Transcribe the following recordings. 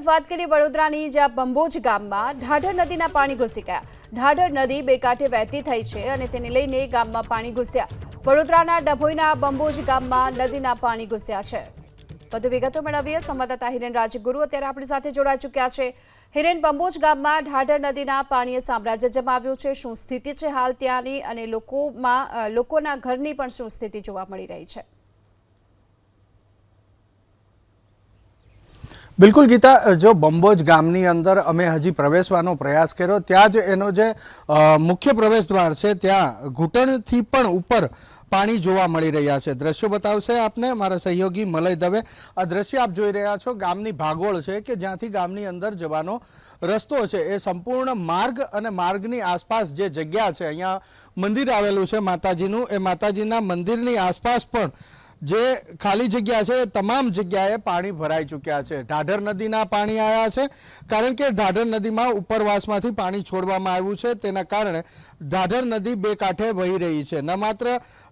તરફ વાત કરીએ વડોદરાની, જ્યાં બંબોજ ગામમાં ઢાઢર નદીના પાણી ઘૂસી ગયા. ઢાઢર નદી બે કાંઠે વહેતી થઈ છે અને તેને લઈને ગામમાં પાણી ઘૂસ્યા. વડોદરાના ડભોઈના બંબોજ ગામમાં નદીના પાણી ઘૂસ્યા છે. વધુ વિગતો મેળવીએ. સંવાદદાતા હિરેન રાજગુરુ અત્યારે આપણી સાથે જોડાઈ ચૂક્યા છે. હિરેન, બંબોજ ગામમાં ઢાઢર નદીના પાણીએ સામ્રાજ્ય જમાવ્યું છે. શું સ્થિતિ છે હાલ ત્યાંની? અને લોકોમાં લોકોના ઘરની પણ શું સ્થિતિ જોવા મળી રહી છે? બિલકુલ ગીતા, જો બંબોજ ગામની અંદર અમે હજી પ્રવેશવાનો પ્રયાસ કર્યો, ત્યાં જ એનો જે મુખ્ય પ્રવેશ દ્વાર છે, ત્યાં ઘૂંટણથી પણ ઉપર પાણી જોવા મળી રહ્યા છે. દ્રશ્યો બતાવશે આપને મારા સહયોગી મલય દવે. આ દ્રશ્ય આપ જોઈ રહ્યા છો, ગામની ભાગોળ છે કે જ્યાંથી ગામની અંદર જવાનો રસ્તો છે. એ સંપૂર્ણ માર્ગ અને માર્ગની આસપાસ જે જગ્યા છે, અહીંયા મંદિર આવેલું છે માતાજીનું, એ માતાજીના મંદિરની આસપાસ પણ જે ખાલી જગ્યા છે તમામ જગ્યાએ પાણી ભરાઈ ચૂક્યા છે. ઢાઢર નદીના પાણી આવ્યા છે, કારણ કે ઢાઢર નદીમાં ઉપરવાસમાંથી પાણી છોડવામાં આવ્યું છે. તેના કારણે ઢાઢર નદી બે કાંઠે વહી રહી છે. ન માત્ર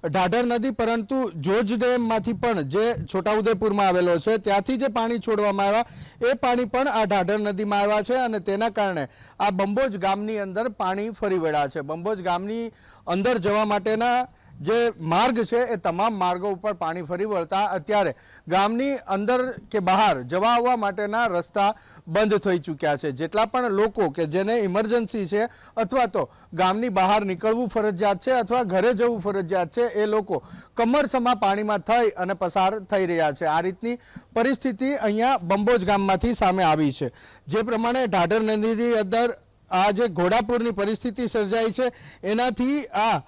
ઢાઢર નદી, પરંતુ જોજ ડેમમાંથી પણ જે છોટાઉદેપુરમાં આવેલો છે, ત્યાંથી જે પાણી છોડવામાં આવ્યા, એ પાણી પણ આ ઢાઢર નદીમાં આવ્યા છે અને તેના કારણે આ બંબોજ ગામની અંદર પાણી ફરી વળ્યા છે. બંબોજ ગામની અંદર જવા માટેના જે માર્ગ છે એ તમામ માર્ગો ઉપર પાણી ફરી વળતા અત્યારે ગામની અંદર કે બહાર જવા આવવા માટેના રસ્તા બંધ થઈ ચૂક્યા છે. જેટલા પણ લોકો કે જેને ઇમરજન્સી છે અથવા તો ગામની બહાર નીકળવું ફરજિયાત છે અથવા ઘરે જવું ફરજિયાત છે, એ લોકો કમરસમા પાણીમાં થઈ અને પસાર થઈ રહ્યા છે. આ રીતની પરિસ્થિતિ અહીંયા બંબોજ ગામમાંથી સામે આવી છે. જે પ્રમાણે ઢાઢર નદીની અંદર આ જે ઘોડાપુરની પરિસ્થિતિ સર્જાઈ છે, એનાથી આ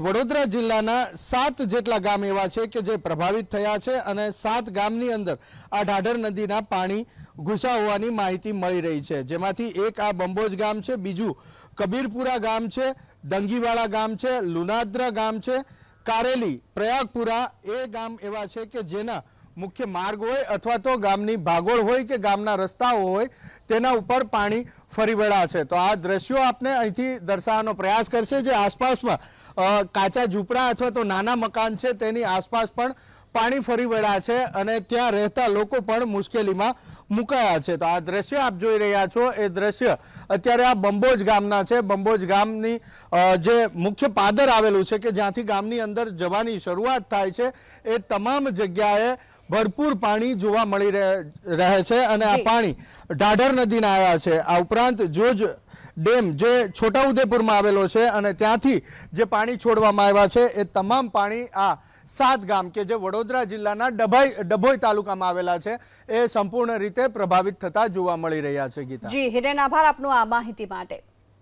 વડોદરા જિલ્લાના સાત જેટલા ગામ એવા છે કે જે પ્રભાવિત થયા છે અને સાત ગામની અંદર આ ઢાઢર નદીના પાણી ઘૂસા હોવાની માહિતી મળી રહી છે. જેમાંથી એક આ બંબોજ ગામ છે, બીજું કબીરપુરા ગામ છે દંગીવાળા ગામ છે, લુનાદ્રા ગામ છે, કારેલી, પ્રયાગપુરા એ ગામ એવા છે કે જેના મુખ્ય માર્ગ હોય અથવા તો ગામની ભાગોળ હોય કે ગામના રસ્તાઓ હોય, તેના ઉપર પાણી ફરી વળ્યા છે તો આ દ્રશ્યો આપને અહીંથી દર્શાવવાનો પ્રયાસ કરશે જે આસપાસમાં કાચા ઝૂંપડા અથવા તો નાના મકાન છે તેની આસપાસ પણ પાણી ફરી વળ્યા છે અને ત્યાં રહેતા લોકો પણ મુશ્કેલીમાં મુકાયા છે. તો આ દ્રશ્ય આપ જોઈ રહ્યા છો. એ દ્રશ્ય અત્યારે આ બંબોજ ગામના છે. બંબોજ ગામની જે મુખ્ય પાદર આવેલું છે કે જ્યાંથી ગામની અંદર જવાની શરૂઆત થાય છે, એ તમામ જગ્યાએ ભરપૂર પાણી જોવા મળી રહે છે અને આ પાણી ઢાઢર નદીના આવ્યા છે. આ ઉપરાંત જોજ ડેમ જે છોટાઉદેપુરમાં આવેલો છે અને ત્યાંથી જે પાણી છોડવામાં આવ્યા છે એ તમામ પાણી આ સાત ગામ કે જે વડોદરા જિલ્લાના ડભાઈ ડભોઈ તાલુકામાં આવેલા છે એ સંપૂર્ણ રીતે પ્રભાવિત થતા જોવા મળી રહ્યા છે ગીતા. જી હિરેન આભાર આપનો આ માહિતી માટે.